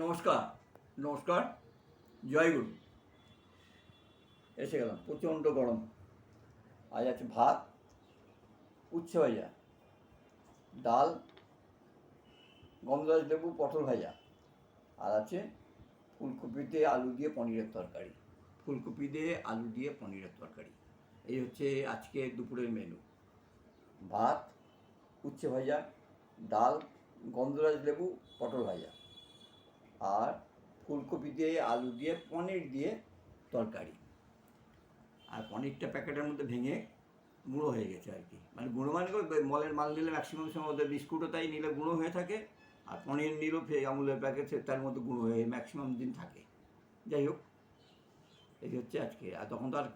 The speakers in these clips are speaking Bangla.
নমস্কার নমস্কার জয়গুরু এসে গেলাম, প্রচণ্ড গরম। আজ আছে ভাত, উচ্ছে ভাজা, ডাল গন্ধরাজ লেবু, পটল ভাজা। আর আছে ফুলকপিতে আলু দিয়ে পনিরের তরকারি। ফুলকপি দিয়ে আলু দিয়ে পনিরের তরকারি। এই হচ্ছে আজকে দুপুরের মেনু ভাত, উচ্ছে ভাজা, ডাল গন্ধরাজ লেবু, পটল ভাজা। ফুলকপি দিয়ে, আলু দিয়ে, পনির দিয়ে তরকারি। আর পনিরটা প্যাকেটের মধ্যে ভেঙে গুঁড়ো হয়ে গেছে আর কি। মানে গুঁড়ো মানে মলের মাল নিলে ম্যাক্সিমাম সময় ওদের বিস্কুটও তাই নিলে গুঁড়ো হয়ে থাকে, আর পনির নিলেও ফে- আমুলের প্যাকেট সে তার মধ্যে গুঁড়ো হয়ে ম্যাক্সিমাম দিন থাকে। যাই হোক, এই হচ্ছে আজকে। আর তখন তো আর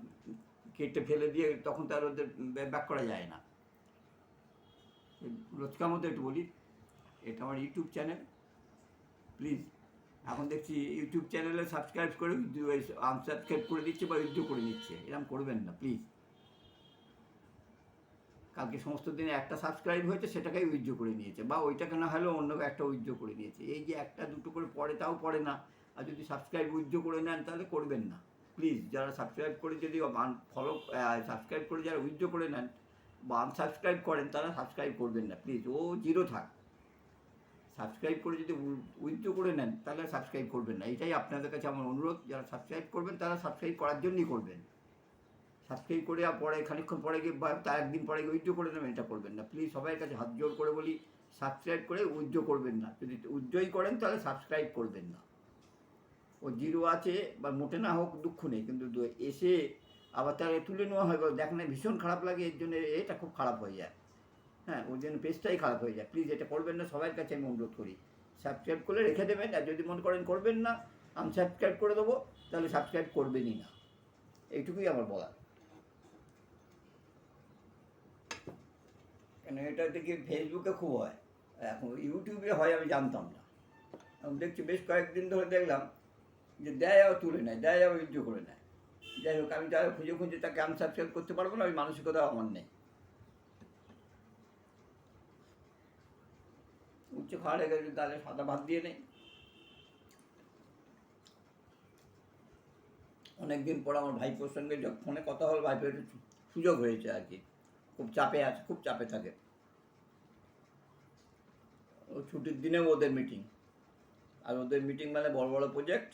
কেটে ফেলে দিয়ে তখন তো আর ওদের ব্যাক করা যায় না। রোজকার মধ্যে একটু বলি, এটা আমার ইউটিউব চ্যানেল প্লিজ এখন দেখছি ইউটিউব চ্যানেলে সাবস্ক্রাইব করে আনসাবস্ক্রাইব করে দিচ্ছে বা উইথড্র করে নিচ্ছে। এরকম করবেন না প্লিজ কালকে সমস্ত দিনে একটা সাবস্ক্রাইব হয়েছে, সেটাকেই উইথড্র করে নিয়েছে। বা ওইটাকে না হলেও অন্য একটা উইথড্র করে নিয়েছে। এই যে একটা, দুটো করে পড়ে, তাও পড়ে না। আর যদি সাবস্ক্রাইব উইথড্র করে নেন, তাহলে করবেন না। প্লিজ যারা সাবস্ক্রাইব করে যদি ফলো সাবস্ক্রাইব করে যারা উইথড্র করে নেন বা আনসাবস্ক্রাইব করেন, তারা সাবস্ক্রাইব করবেন না। প্লিজ ও জিরো থাক। সাবস্ক্রাইব করে যদি উইথড্র করে নেন, তাহলে সাবস্ক্রাইব করবেন না। এটাই আপনাদের কাছে আমার অনুরোধ, যারা সাবস্ক্রাইব করবেন, তারা সাবস্ক্রাইব করার জন্যই করবেন। সাবস্ক্রাইব করে আর পরে, খানিকক্ষণ পরে গিয়ে বা তার একদিন পরে গিয়ে উইথড্র করে নেবেন, এটা করবেন না। প্লিজ সবাই কাছে হাত জোর করে বলি, সাবস্ক্রাইব করে উইথড্র করবেন না। যদি উইথড্রই করেন, তাহলে সাবস্ক্রাইব করবেন না। ও জিরো আছে, বা মোটে না হোক, দুঃখ নেই, কিন্তু এসে আবার তার তুলে নেওয়া হয়। দেখ না ভীষণ খারাপ লাগে, এর জন্য এটা খুব খারাপ হয়ে যায়। হ্যাঁ ওই জন্য পেজটাই খারাপ হয়ে যায়। প্লিজ এটা করবেন না সবার কাছে আমি অনুরোধ করি। সাবস্ক্রাইব করলে রেখে দেবেন, আর যদি মনে করেন করবেন না আনসাবস্ক্রাইব করে দেবো, তাহলে সাবস্ক্রাইব করবেনই না। এইটুকুই আমার বলার। কেন, এটা দেখি ফেসবুকে খুব হয়? এখন ইউটিউবে হয়, আমি জানতাম না। এখন দেখছি বেশ কয়েকদিন ধরে দেখলাম যে দেয় আবার তুলে নেয়, দেয় আবার উইথড্র করে নেয়। যাই হোক, আমি যারা খুঁজে খুঁজে তাকে আনসাবস্ক্রাইব করতে পারব না ওই মানসিকতা আমার নেই। উচ্চ খাওয়া লেগে গেছে তাহলে সাদা ভাত দিয়ে নেই। অনেকদিন পর আমার ভাইপোর সঙ্গে ফোনে কথা হল, ভাইপোর সুযোগ হয়েছে আর কি। খুব চাপে আছে, খুব চাপে থাকে। ও ছুটির দিনেও ওদের মিটিং আর ওদের মিটিং মানে বড় বড় প্রজেক্ট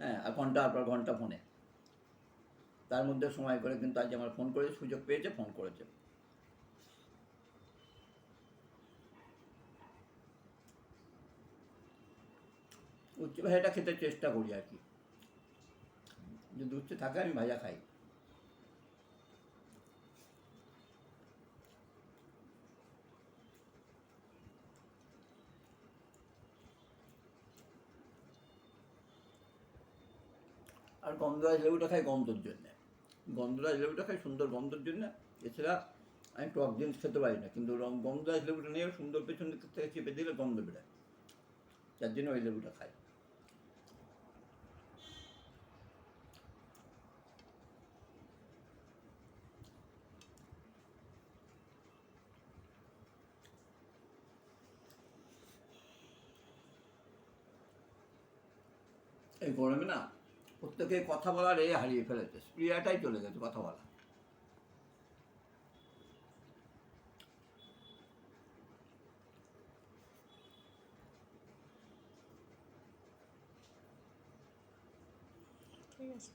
হ্যাঁ আর ঘণ্টার পর ঘণ্টা ফোনে। তার মধ্যে সময় করে কিন্তু আজ আমার ফোন করে সুযোগ পেয়েছে, ফোন করেছে। উচ্চ ভাজাটা খেতে চেষ্টা করি আর কি। যদি উচ্ছে থাকে, আমি ভাজা খাই। আর গন্ধরাজ লেবুটা খাই গন্ধর জন্যে। গন্ধরাজ লেবুটা খাই সুন্দর গন্ধর জন্যে। এছাড়া আমি টক জিনিস খেতে পারি না, কিন্তু গন্ধরাজ লেবুটা নিয়ে সুন্দর পেছন থেকে চেপে দিলে গন্ধ বেড়ায় যার জন্য ওই লেবুটা খাই। এই গরমে না প্রত্যেকে কথা বলার এ হারিয়ে ফেলেছে স্প্রিয়াটাই চলে গেছে কথা বলা ঠিক আছে।